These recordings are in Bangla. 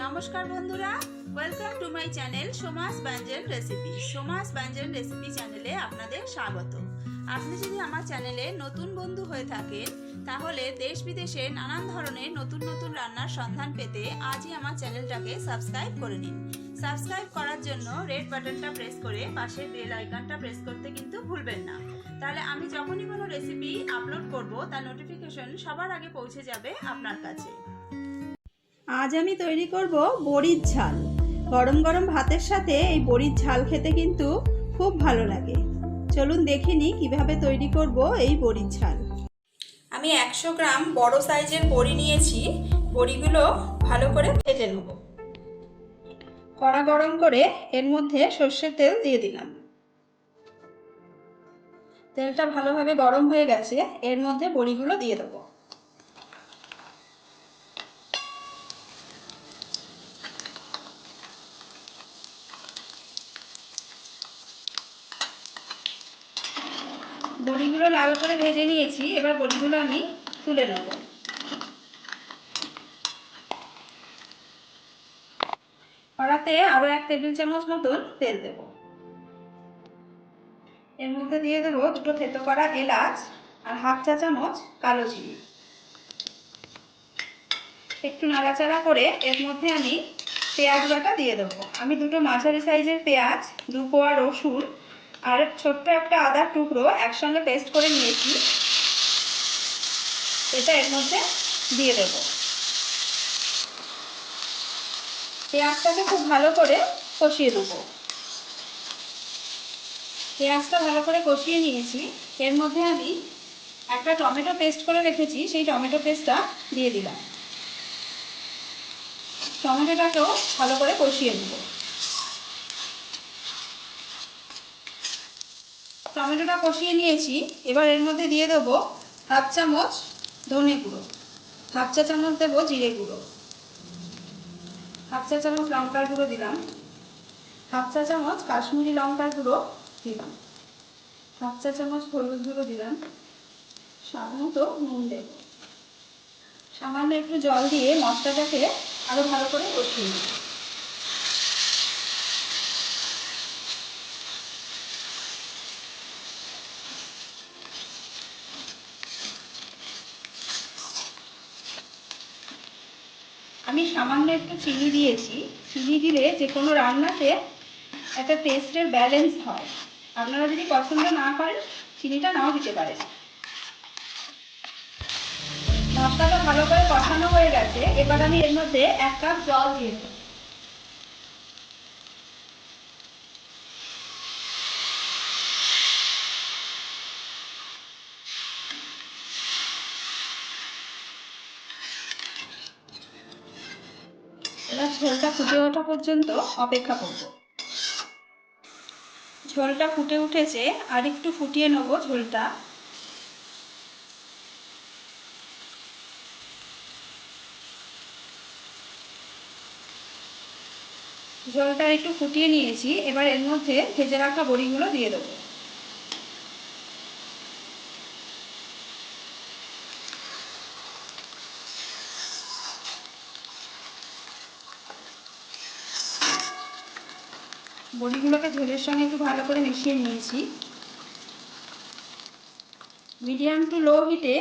নমস্কার বন্ধুরা welcome to my channel Soma's Byanjan recipe Soma's ব্যঞ্জন রেসিপি চ্যানেলে আপনাদের স্বাগত। আপনি যদি আমার চ্যানেলে নতুন বন্ধু হয়ে থাকেন, তাহলে দেশ বিদেশে নানান ধরনের নতুন নতুন রান্নার সন্ধান পেতে আজই আমার চ্যানেলটাকে সাবস্ক্রাইব করে নিন। সাবস্ক্রাইব করার জন্য রেড বাটনটা প্রেস করে পাশে বেল আইকনটা প্রেস করতে কিন্তু ভুলবেন না। তাহলে আমি যখনই কোনো রেসিপি আপলোড করব, তার নোটিফিকেশন সবার আগে পৌঁছে যাবে আপনার কাছে। আজ আমি তৈরি করব বড়ির ঝাল। গরম গরম ভাতের সাথে এই বড়ির ঝাল খেতে কিন্তু খুব ভালো লাগে। চলুন দেখে নিই কীভাবে তৈরি করব এই বড়ির ঝাল। আমি একশো গ্রাম বড় সাইজের বড়ি নিয়েছি। বড়িগুলো ভালো করে ভেজে নেব। কড়া গরম করে এর মধ্যে সর্ষের তেল দিয়ে দিলাম। তেলটা ভালোভাবে গরম হয়ে গেছে। এর মধ্যে বড়িগুলো দিয়ে দেবো। বড়িগুলো লাল করে ভেজে নিয়েছি, এবার বড়িগুলো আমি তুলে নেব। কড়াতে আরও এক টেবিল চামচ মতন তেল দেব। এর মধ্যে দিয়ে দেবো দুটো থেতো করা এলাচ আর হাফ চা চামচ কালো চিনি একটু নাড়াচাড়া করে এর মধ্যে আমি পেঁয়াজ বাটা দিয়ে দেবো। আমি দুটো মাঝারি সাইজের পেঁয়াজ দু কোয়া রসুন আর ছোট্ট একটা আদার টুকরো একসঙ্গে পেস্ট করে নিয়েছি। এটা এর মধ্যে দিয়ে দেব। পেঁয়াজটাকে খুব ভালো করে কষিয়ে দেবো পেঁয়াজটা ভালো করে কষিয়ে নিয়েছি। এর মধ্যে আমি একটা টমেটো পেস্ট করে রেখেছি, সেই টমেটো পেস্টটা দিয়ে দিলাম। টমেটোটাকেও ভালো করে কষিয়ে নেব। টমেটোটা কষিয়ে নিয়েছি। এবার এর মধ্যে দিয়ে দেবো হাফ চামচ ধনে গুঁড়ো, হাফ চা চামচ দেবো জিরে গুঁড়ো। হাফ চা চামচ লঙ্কার গুঁড়ো দিলাম। হাফ চা চামচ কাশ্মীরি লঙ্কার গুঁড়ো দিলাম। হাফ চা চামচ হলুদ গুঁড়ো দিলাম। সাধারণত নুন দেব। সামান্য একটু জল দিয়ে মশলাটাকে আরও ভালো করে কষিয়ে নিই আমি সামান্য একটু চিনি দিয়েছি। চিনি দিলে যে কোনো রান্নাতে একটা টেস্টের ব্যালেন্স হয়। আপনারা যদি পছন্দ না করেন, চিনিটা নাও দিতে পারেন। মশলাটা ভালো করে কষানো হয়ে গেছে। এবার আমি এর মধ্যে এক কাপ জল দিয়ে দেবো। এবার ঝোলটা ফুটে ওঠা পর্যন্ত অপেক্ষা করব। ঝোলটা ফুটে উঠেছে আর একটু ফুটিয়ে নেব ঝোলটা। ঝোলটা একটু ফুটিয়ে নিয়েছি, এবার এর মধ্যে ভেজে রাখা বড়িগুলো দিয়ে দেবো। বড়িগুলোকে ঝোলের সঙ্গে একটু ভালো করে মিশিয়ে নিয়েছি। মিডিয়াম টু লো হিটে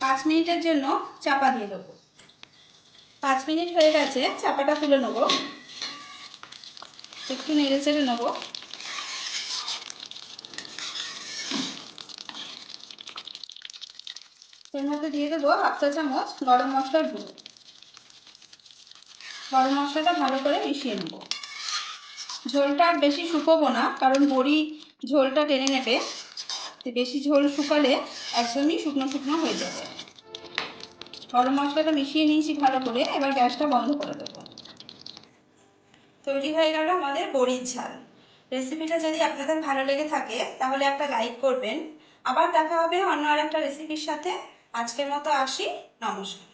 পাঁচ মিনিটের জন্য চাপা দিয়ে দেবো। পাঁচ মিনিট হয়ে গেছে, চাপাটা তুলে নেব। একটু নেড়ে চেড়ে নেব। এর মধ্যে দিয়ে দেবো হাফ চা চামচ গরম মশলার গুঁড়ো। গরম মশলাটা ভালো করে মিশিয়ে নেব। ঝোলটা বেশি শুকোবো না, কারণ বড়ি ঝোলটা টেনে নেবে। বেশি ঝোল শুকালে একদমই শুকনো শুকনো হয়ে যাবে। গরম মশলাটা মিশিয়ে নিয়েছি ভালো করে, এবার গ্যাসটা বন্ধ করে দেবো। তৈরি হয়ে গেল আমাদের বড়ির ঝাল। রেসিপিটা যদি আপনাদের ভালো লেগে থাকে, তাহলে একটা লাইক করবেন। আবার দেখা হবে অন্য আর একটা রেসিপির সাথে। আজকের মতো আসি, নমস্কার।